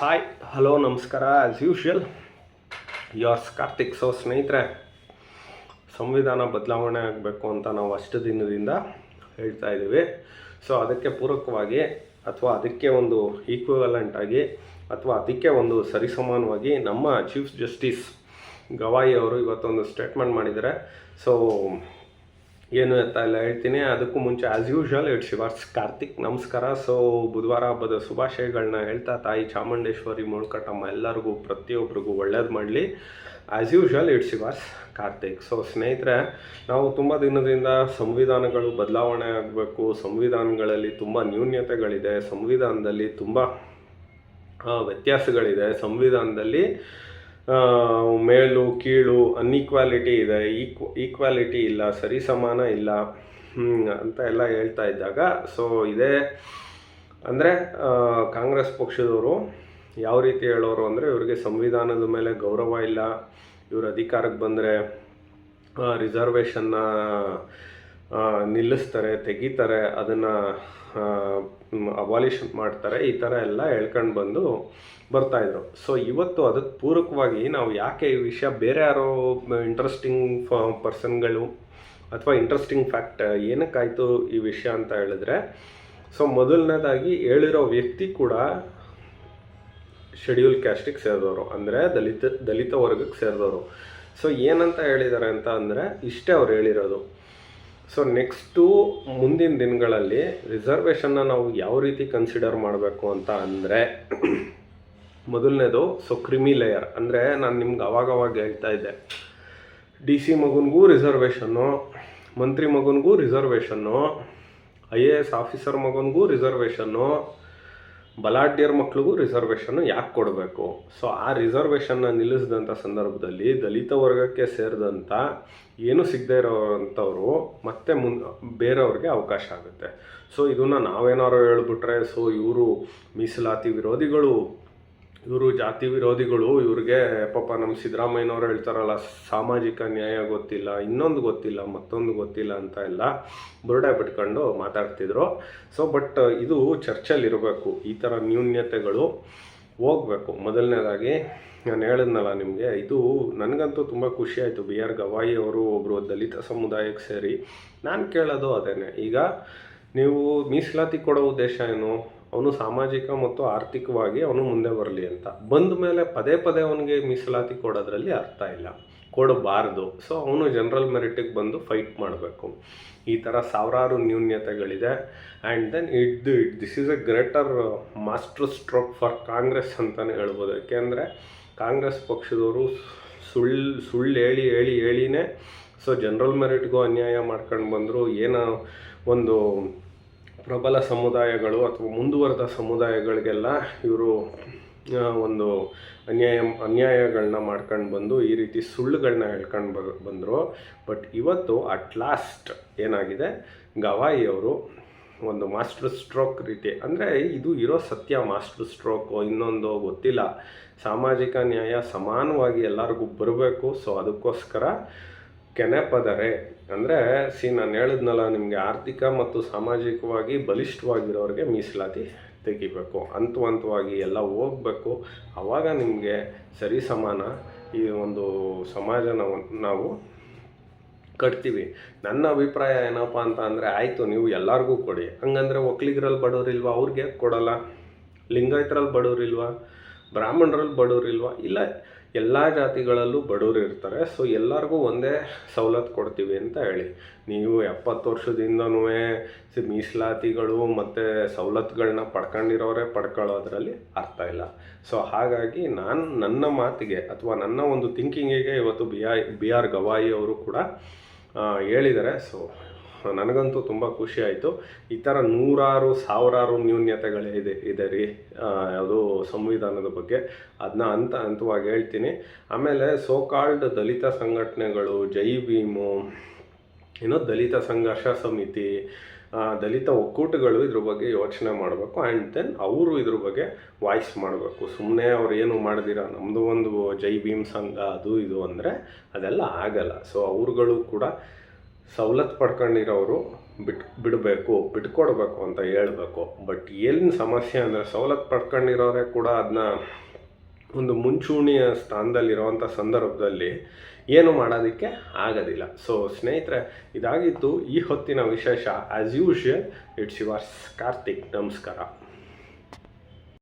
Hi hello ನಮಸ್ಕಾರ as usual yours Karthik so ಸ್ನೇಹಿತರೆ, ಸಂವಿಧಾನ ಬದಲಾವಣೆ ಆಗಬೇಕು ಅಂತ ನಾವು ಅಷ್ಟು ದಿನದಿಂದ ಹೇಳ್ತಾ ಇದ್ದೀವಿ. ಸೊ ಅದಕ್ಕೆ ಪೂರಕವಾಗಿ ಅಥವಾ ಅದಕ್ಕೆ ಒಂದು ಈಕ್ವಲೆಂಟ್ ಆಗಿ ಅಥವಾ ಅದಕ್ಕೆ ಒಂದು ಸರಿಸಮಾನವಾಗಿ ನಮ್ಮ ಚೀಫ್ ಜಸ್ಟಿಸ್ ಗವಾಯಿ ಅವರು ಇವತ್ತೊಂದು ಸ್ಟೇಟ್ಮೆಂಟ್ ಮಾಡಿದ್ದಾರೆ. ಸೊ ಏನು ಅಂತ ಎಲ್ಲ ಹೇಳ್ತೀನಿ. ಅದಕ್ಕೂ ಮುಂಚೆ as usual it's yours Karthik ನಮಸ್ಕಾರ. ಸೊ ಬುಧವಾರ ಹಬ್ಬದ ಶುಭಾಶಯಗಳನ್ನ ಹೇಳ್ತಾ, ತಾಯಿ ಚಾಮುಂಡೇಶ್ವರಿ ಮೊಳ್ಕಟ್ಟಮ್ಮ ಎಲ್ಲರಿಗೂ ಪ್ರತಿಯೊಬ್ಬರಿಗೂ ಒಳ್ಳೇದು ಮಾಡಲಿ. As usual it's yours Karthik so ಸ್ನೇಹಿತರೆ, ನಾವು ತುಂಬ ದಿನದಿಂದ ಸಂವಿಧಾನಗಳು ಬದಲಾವಣೆ ಆಗಬೇಕು. ಸಂವಿಧಾನಗಳಲ್ಲಿ ತುಂಬ ನ್ಯೂನ್ಯತೆಗಳಿದೆ. ಸಂವಿಧಾನದಲ್ಲಿ ತುಂಬ ವ್ಯತ್ಯಾಸಗಳಿದೆ. ಸಂವಿಧಾನದಲ್ಲಿ ಮೇಲು, ಕೀಳು ಅನ್ಇಕ್ವಾಲಿಟಿ ಇದೆ ಈಕ್ವ ಈಕ್ವಾಲಿಟಿ ಇಲ್ಲ, ಸರಿಸಮಾನ ಇಲ್ಲ ಅಂತ ಎಲ್ಲ ಹೇಳ್ತಾ ಇದ್ದಾಗ ಸೊ ಇದೇ, ಅಂದರೆ ಕಾಂಗ್ರೆಸ್ ಪಕ್ಷದವರು ಯಾವ ರೀತಿ ಹೇಳೋರು ಅಂದರೆ, ಇವರಿಗೆ ಸಂವಿಧಾನದ ಮೇಲೆ ಗೌರವ ಇಲ್ಲ, ಇವರು ಅಧಿಕಾರಕ್ಕೆ ಬಂದರೆ ರಿಸರ್ವೇಷನ್ನ ನಿಲ್ಲಿಸ್ತಾರೆ, ತೆಗಿತಾರೆ, ಅದನ್ನು ಅಬಾಲಿಷ್ ಮಾಡ್ತಾರೆ, ಈ ಥರ ಎಲ್ಲ ಹೇಳ್ಕೊಂಡು ಬಂದು ಬರ್ತಾಯಿದ್ರು ಸೊ ಇವತ್ತು ಅದಕ್ಕೆ ಪೂರಕವಾಗಿ ನಾವು ಯಾಕೆ ಈ ವಿಷಯ ಬೇರೆ ಯಾರೋ ಇಂಟ್ರೆಸ್ಟಿಂಗ್ ಪರ್ಸನ್ಗಳು ಅಥವಾ ಇಂಟ್ರೆಸ್ಟಿಂಗ್ ಫ್ಯಾಕ್ಟ್ ಏನಕ್ಕಾಯಿತು ಈ ವಿಷಯ ಅಂತ ಹೇಳಿದ್ರೆ ಸೊ ಮೊದಲನೇದಾಗಿ ಹೇಳಿರೋ ವ್ಯಕ್ತಿ ಕೂಡ ಶೆಡ್ಯೂಲ್ ಕ್ಯಾಸ್ಟಿಗೆ ಸೇರಿದವರು. ಅಂದರೆ ದಲಿತ ದಲಿತ ವರ್ಗಕ್ಕೆ ಸೇರಿದವರು. ಸೊ ಏನಂತ ಹೇಳಿದ್ದಾರೆ ಅಂತ ಅಂದರೆ, ಇಷ್ಟೇ ಅವ್ರು ಹೇಳಿರೋದು. ಸೊ ನೆಕ್ಸ್ಟು ಮುಂದಿನ ದಿನಗಳಲ್ಲಿ ರಿಸರ್ವೇಷನ್ನ ನಾವು ಯಾವ ರೀತಿ ಕನ್ಸಿಡರ್ ಮಾಡಬೇಕು ಅಂತ ಅಂದರೆ, ಮೊದಲನೇದು ಸೊ ಕ್ರಿಮಿ ಲೇಯರ್ ಅಂದರೆ ನಾನು ನಿಮ್ಗೆ ಅವಾಗವಾಗ ಹೇಳ್ತಾ ಇದ್ದೆ. ಡಿ ಸಿ ಮಗುನಿಗೂ ರಿಸರ್ವೇಷನ್ನು ಮಂತ್ರಿ ಮಗನಿಗೂ reservation I A S officer ಮಗನಿಗೂ reservation ಬಲಾಢ್ಯರ ಮಕ್ಕಳಿಗೂ ರಿಸರ್ವೇಷನ್ನು ಯಾಕೆ ಕೊಡಬೇಕು? ಸೊ ಆ ರಿಸರ್ವೇಷನ್ನ ನಿಲ್ಲಿಸಿದಂಥ ಸಂದರ್ಭದಲ್ಲಿ ದಲಿತ ವರ್ಗಕ್ಕೆ ಸೇರಿದಂಥ ಏನು ಸಿಗದೇ ಇರೋವಂಥವ್ರು ಮತ್ತೆ ಮುನ್, ಬೇರೆಯವ್ರಿಗೆ ಅವಕಾಶ ಆಗುತ್ತೆ. ಸೊ ಇದನ್ನು ನಾವೇನಾರು ಹೇಳ್ಬಿಟ್ರೆ ಸೊ ಇವರು ಮೀಸಲಾತಿ ವಿರೋಧಿಗಳು ಇವರು ಜಾತಿ ವಿರೋಧಿಗಳು, ಇವ್ರಿಗೆ ಪಾಪ ನಮ್ಮ ಸಿದ್ದರಾಮಯ್ಯನವರು ಹೇಳ್ತಾರಲ್ಲ, ಸಾಮಾಜಿಕ ನ್ಯಾಯ ಗೊತ್ತಿಲ್ಲ, ಇನ್ನೊಂದು ಗೊತ್ತಿಲ್ಲ, ಮತ್ತೊಂದು ಗೊತ್ತಿಲ್ಲ ಅಂತ ಎಲ್ಲ ಬುರುಡೆ ಬಿಟ್ಕೊಂಡು ಮಾತಾಡ್ತಿದ್ರು. ಸೊ ಬಟ್ ಇದು ಚರ್ಚಲ್ಲಿರಬೇಕು ಈ ಥರ ನ್ಯೂನ್ಯತೆಗಳು ಹೋಗಬೇಕು. ಮೊದಲನೇದಾಗಿ ನಾನು ಹೇಳಿದ್ನಲ್ಲ ನಿಮಗೆ, ಇದು ನನಗಂತೂ ತುಂಬ ಖುಷಿ ಆಯಿತು. ಬಿ ಆರ್ ಗವಾಯಿ ಅವರು ಒಬ್ಬರು ದಲಿತ ಸಮುದಾಯಕ್ಕೆ ಸೇರಿ, ನಾನು ಕೇಳೋದು ಅದೇನೆ. ಈಗ ನೀವು ಮೀಸಲಾತಿ ಕೊಡೋ ಉದ್ದೇಶ ಏನು? ಅವನು ಸಾಮಾಜಿಕ ಮತ್ತು ಆರ್ಥಿಕವಾಗಿ ಅವನು ಮುಂದೆ ಬರಲಿ ಅಂತ. ಬಂದ ಮೇಲೆ ಪದೇ ಪದೇ ಅವನಿಗೆ ಮೀಸಲಾತಿ ಕೊಡೋದ್ರಲ್ಲಿ ಅರ್ಥ ಇಲ್ಲ. ಕೊಡಬಾರ್ದು. ಸೊ ಅವನು ಜನರಲ್ ಮೆರಿಟಿಗೆ ಬಂದು ಫೈಟ್ ಮಾಡಬೇಕು. ಈ ಥರ ಸಾವಿರಾರು ನ್ಯೂನ್ಯತೆಗಳಿದೆ. And then it it this is a greater master stroke for Congress ಅಂತಲೇ ಹೇಳ್ಬೋದು. ಯಾಕೆಂದರೆ ಕಾಂಗ್ರೆಸ್ ಪಕ್ಷದವರು ಸುಳ್ಳು ಸುಳ್ಳು ಹೇಳಿ ಹೇಳಿ, ಹೇಳಿನೇ ಸೊ ಜನರಲ್ ಮೆರಿಟ್ಗೂ ಅನ್ಯಾಯ ಮಾಡ್ಕೊಂಡು ಬಂದರು. ಏನೋ ಒಂದು ಪ್ರಬಲ ಸಮುದಾಯಗಳು ಅಥವಾ ಮುಂದುವರೆದ ಸಮುದಾಯಗಳಿಗೆಲ್ಲ ಇವರು ಒಂದು ಅನ್ಯಾಯ ಅನ್ಯಾಯಗಳನ್ನ ಮಾಡ್ಕೊಂಡು ಬಂದು ಈ ರೀತಿ ಸುಳ್ಳುಗಳನ್ನ ಹೇಳ್ಕೊಂಡು ಬ, ಬಂದರು. ಬಟ್ ಇವತ್ತು ಅಟ್ ಲಾಸ್ಟ್ ಏನಾಗಿದೆ? ಗವಾಯಿ ಅವರು ಒಂದು ಮಾಸ್ಟರ್ ಸ್ಟ್ರೋಕ್ ರೀತಿ, ಅಂದರೆ ಇದು ಇರೋ ಸತ್ಯ ಮಾಸ್ಟರ್ ಸ್ಟ್ರೋಕು, ಇನ್ನೊಂದು ಗೊತ್ತಿಲ್ಲ. ಸಾಮಾಜಿಕ ನ್ಯಾಯ ಸಮಾನವಾಗಿ ಎಲ್ಲರಿಗೂ ಬರಬೇಕು. ಸೊ ಅದಕ್ಕೋಸ್ಕರ ಕೆನೆಪದರೆ. ಅಂದರೆ, ಸಿ, ನಾನು ಹೇಳಿದ್ನಲ್ಲ, ನಿಮಗೆ ಆರ್ಥಿಕ ಮತ್ತು ಸಾಮಾಜಿಕವಾಗಿ ಬಲಿಷ್ಠವಾಗಿರೋರಿಗೆ ಮೀಸಲಾತಿ ತೆಗಿಬೇಕು. ಹಂತ ಹಂತವಾಗಿ ಎಲ್ಲ ಹೋಗಬೇಕು. ಆವಾಗ ನಿಮಗೆ ಸರಿ ಸಮಾನ ಈ ಒಂದು ಸಮಾಜನ ನಾವು ಕಟ್ತೀವಿ. ನನ್ನ ಅಭಿಪ್ರಾಯ ಏನಪ್ಪ ಅಂತ ಅಂದರೆ, ಆಯಿತು, ನೀವು ಎಲ್ಲರಿಗೂ ಕೊಡಿ. ಹಂಗಂದ್ರೆ ಒಕ್ಕಲಿಗರಲ್ಲಿ ಬಡವರಿಲ್ವಾ ಅವ್ರಿಗೆ ಕೊಡಲ್ಲ? ಲಿಂಗಾಯತರಲ್ಲಿ ಬಡವರಿಲ್ವಾ ಬ್ರಾಹ್ಮಣರಲ್ಲಿ ಬಡವರಿಲ್ವಾ ಇಲ್ಲ ಎಲ್ಲ ಜಾತಿಗಳಲ್ಲೂ ಬಡವರು ಇರ್ತಾರೆ ಸೊ ಎಲ್ಲರಿಗೂ ಒಂದೇ ಸವಲತ್ತು ಕೊಡ್ತೀವಿ ಅಂತ ಹೇಳಿ. ನೀವು ಎಪ್ಪತ್ತು ವರ್ಷದಿಂದನೂ ಮೀಸಲಾತಿಗಳು ಮತ್ತು ಸವಲತ್ತುಗಳನ್ನ ಪಡ್ಕೊಂಡಿರೋರೇ ಪಡ್ಕೊಳ್ಳೋದ್ರಲ್ಲಿ ಅರ್ಥ ಇಲ್ಲ. ಸೊ ಹಾಗಾಗಿ ನಾನು ನನ್ನ ಮಾತಿಗೆ ಅಥವಾ ನನ್ನ ಒಂದು ಥಿಂಕಿಂಗಿಗೆ ಇವತ್ತು ಬಿ ಬಿ ಆರ್ ಗವಾಯಿ ಅವರು ಕೂಡ ಹೇಳಿದ್ದಾರೆ. ಸೊ ನನಗಂತೂ ತುಂಬ ಖುಷಿ ಆಯಿತು. ಈ ಥರ ನೂರಾರು, ಸಾವಿರಾರು ನ್ಯೂನ್ಯತೆಗಳೇ ಇದೆ ಇದೆ ರೀ ಯಾವುದು ಸಂವಿಧಾನದ ಬಗ್ಗೆ. ಅದನ್ನ ಹಂತ ಹಂತವಾಗಿ ಹೇಳ್ತೀನಿ. ಆಮೇಲೆ ಸೋ ಕಾಲ್ಡ್ ದಲಿತ ಸಂಘಟನೆಗಳು, ಜೈ ಭೀಮು, ಏನೋ ದಲಿತ ಸಂಘರ್ಷ ಸಮಿತಿ ದಲಿತ ಒಕ್ಕೂಟಗಳು ಇದ್ರ ಬಗ್ಗೆ ಯೋಚನೆ ಮಾಡಬೇಕು. ಆ್ಯಂಡ್ ದೆನ್ ಅವರು ಇದ್ರ ಬಗ್ಗೆ ವಾಯ್ಸ್ ಮಾಡಬೇಕು. ಸುಮ್ಮನೆ ಅವ್ರು ಏನು ಮಾಡ್ದಿರ? ನಮ್ಮದು ಒಂದು ಜೈ ಭೀಮ್ ಸಂಘ, ಅದು ಇದು ಅಂದರೆ ಅದೆಲ್ಲ ಆಗಲ್ಲ. ಸೊ ಅವ್ರುಗಳು ಕೂಡ ಸವಲತ್ತು ಪಡ್ಕೊಂಡಿರೋರು ಬಿಟ್, ಬಿಡಬೇಕು, ಬಿಟ್ಕೊಡ್ಬೇಕು ಅಂತ ಹೇಳಬೇಕು. ಬಟ್ ಏನು ಸಮಸ್ಯೆ ಅಂದರೆ ಸವಲತ್ತು ಪಡ್ಕೊಂಡಿರೋರೆ ಕೂಡ ಅದನ್ನ ಒಂದು ಮುಂಚೂಣಿಯ ಸ್ಥಾನದಲ್ಲಿರುವಂಥ ಸಂದರ್ಭದಲ್ಲಿ ಏನು ಮಾಡೋದಕ್ಕೆ ಆಗೋದಿಲ್ಲ. ಸೊ ಸ್ನೇಹಿತರೆ ಇದಾಗಿತ್ತು ಈ ಹೊತ್ತಿನ ವಿಶೇಷ as usual it's yours Karthik ನಮಸ್ಕಾರ.